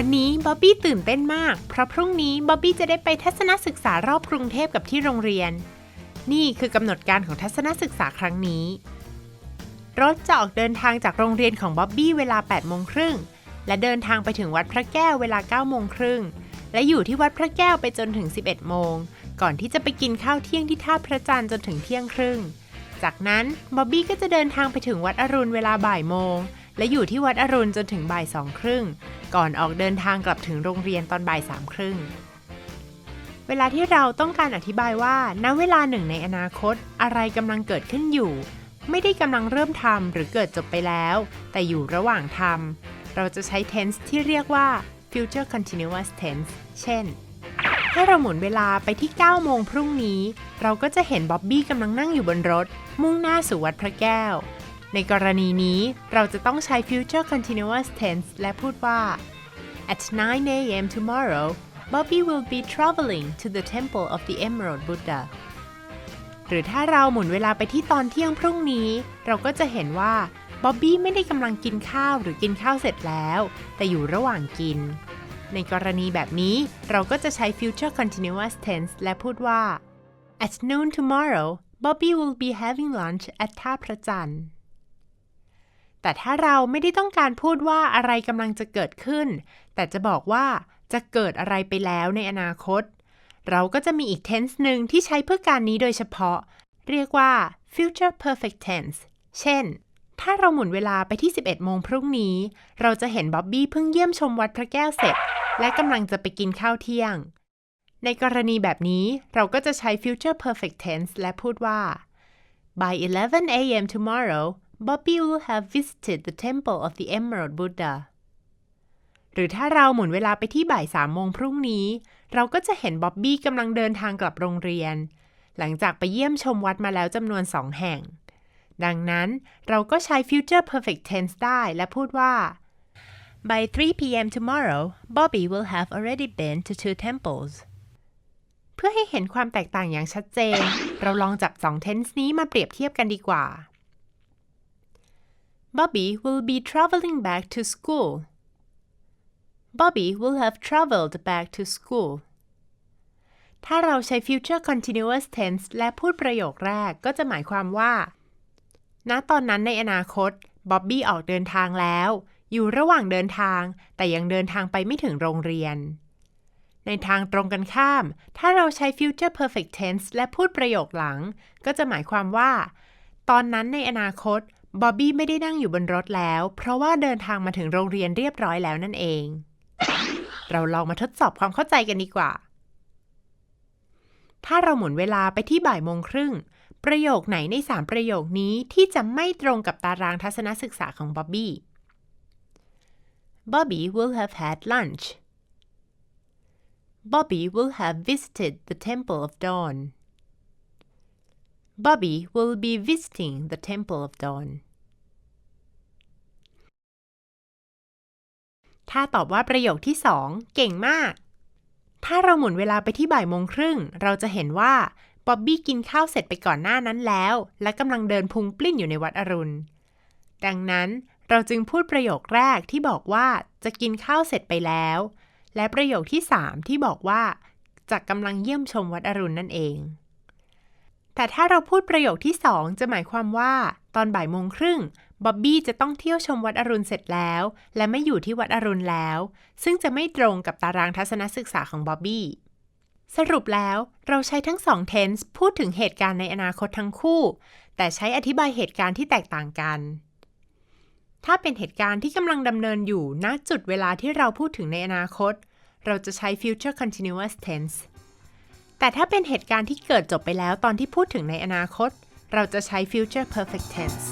วันนี้บ๊อบบี้ตื่นเต้นมาก เพราะพรุ่งนี้บ๊อบบี้จะได้ไปทัศนศึกษารอบกรุงเทพกับที่โรงเรียน นี่คือกำหนดการของทัศนศึกษาครั้งนี้ รถจะออกเดินทางจากโรงเรียนของบ๊อบบี้เวลา8โมงครึ่งและเดินทางไปถึงวัดพระแก้วเวลา9โมงครึ่งและอยู่ที่วัดพระแก้วไปจนถึง 11 โมง ก่อนที่จะไปกินข้าวเที่ยงที่ท่าพระจันทร์จนถึงเที่ยงครึ่ง จากนั้นบ๊อบบี้ก็จะเดินทางไปถึงวัดอรุณเวลาบ่ายโมง และอยู่ที่วัดอรุณจนถึงบ่ายสองครึ่ง ก่อนออกเดินทางกลับถึงโรงเรียนตอนบ่ายสามครึ่ง เวลาที่เราต้องการอธิบายว่าณเวลาหนึ่งในอนาคตอะไรกำลังเกิดขึ้นอยู่ ไม่ได้กำลังเริ่มทำหรือเกิดจบไปแล้ว แต่อยู่ระหว่างทำเราจะใช้ tense ที่เรียกว่า future continuous tense เช่น ถ้าเราหมุนเวลาไปที่ 9 โมงพรุ่งนี้ เราก็จะเห็นบ๊อบบี้กำลังนั่งอยู่บนรถ มุ่งหน้าสู่วัดพระแก้ว ในกรณีนี้เราจะต้องใช้ future continuous tense และพูดว่า At 9 a.m. tomorrow, Bobby will be traveling to the temple of the Emerald Buddha หรือถ้าเราหมุนเวลาไปที่ตอนเที่ยงพรุ่งนี้ เราก็จะเห็นว่าบ๊อบบี้ไม่ได้กำลังกินข้าวหรือกินข้าวเสร็จแล้ว แต่อยู่ระหว่างกิน ในกรณีแบบนี้เราก็จะใช้ future continuous tense และพูดว่า At noon tomorrow, Bobby will be having lunch at ท่าพระจันทร์ แต่ถ้าเราไม่ได้ต้องการพูดว่าอะไรกำลังจะเกิดขึ้น แต่จะบอกว่าจะเกิดอะไรไปแล้วในอนาคต เราก็จะมีอีก tense หนึ่งที่ใช้เพื่อการนี้โดยเฉพาะ เรียกว่า future perfect tense เช่น ถ้าเราหมุนเวลาไปที่ 11 โมงพรุ่งนี้ เราจะเห็นบ๊อบบี้เพิ่งเยี่ยมชมวัดพระแก้วเสร็จ และกำลังจะไปกินข้าวเที่ยง ในกรณีแบบนี้เราก็จะใช้ future perfect tense และพูดว่า By 11 a.m. tomorrow, Bobby will have visited the temple of the Emerald Buddha หรือถ้าเราหมุนเวลาไปที่บ่ายสามโมงพรุ่งนี้ เราก็จะเห็นบ๊อบบี้กำลังเดินทางกลับโรงเรียน หลังจากไปเยี่ยมชมวัดมาแล้วจำนวนสองแห่ง ดังนั้นเราก็ใช้ future perfect tense ได้และพูดว่า By 3 p.m. tomorrow, Bobby will have already been to two temples เพื่อให้เห็นความแตกต่างอย่างชัดเจน เราลองจับสอง tense นี้มาเปรียบเทียบกันดีกว่า Bobby will be traveling back to school. Bobby will have traveled back to school. ถ้าเราใช้ future continuous tense และพูดประโยคแรกก็จะหมายความว่า ณ ตอนนั้นในอนาคตบ๊อบบี้ออกเดินทางแล้ว อยู่ระหว่างเดินทาง แต่ยังเดินทางไปไม่ถึงโรงเรียน ในทางตรงกันข้าม ถ้าเราใช้ future perfect tense และพูดประโยคหลัง ก็จะหมายความว่า ตอนนั้นในอนาคต บอบบี้ไม่ได้นั่งอยู่บนรถแล้ว เพราะว่าเดินทางมาถึงโรงเรียนเรียบร้อยแล้วนั่นเอง เราลองมาทดสอบความเข้าใจกันดีกว่า ถ้าเราหมุนเวลาไปที่บ่ายโมงครึ่ง ประโยคไหนใน3ประโยคนี้ที่จะไม่ตรงกับตารางทัศนศึกษาของบอบบี้ Bobby will have had lunch. Bobby will have visited the Temple of Dawn. Bobby will be visiting the Temple of Dawn. ถ้าตอบว่าประโยคที่2เก่งมาก ถ้าเราหมุนเวลาไปที่บ่ายโมงครึ่ง เราจะเห็นว่าบ๊อบบี้กินข้าวเสร็จไปก่อนหน้านั้นแล้ว และกำลังเดินพุงปลิ้นอยู่ในวัดอรุณ ดังนั้นเราจึงพูดประโยคแรกที่บอกว่าจะกินข้าวเสร็จไปแล้ว และประโยคที่ 3 ที่บอกว่าจะกำลังเยี่ยมชมวัดอรุณนั่นเอง แต่ถ้าเราพูดประโยคที่ 2 จะหมายความว่า ตอนบ่ายโมงครึ่งบ๊อบบี้จะต้องเที่ยวชมวัดอรุณเสร็จแล้ว และไม่อยู่ที่วัดอรุณแล้ว ซึ่งจะไม่ตรงกับตารางทัศนศึกษาของบ๊อบบี้สรุปแล้วเราใช้ทั้งสอง tense พูดถึงเหตุการณ์ในอนาคตทั้งคู่ แต่ใช้อธิบายเหตุการณ์ที่แตกต่างกัน ถ้าเป็นเหตุการณ์ที่กำลังดำเนินอยู่ณจุดเวลาที่เราพูดถึงในอนาคต เราจะใช้ future continuous tense แต่ถ้าเป็นเหตุการณ์ที่เกิดจบไปแล้วตอนที่พูดถึงในอนาคต เราจะใช้ future perfect tense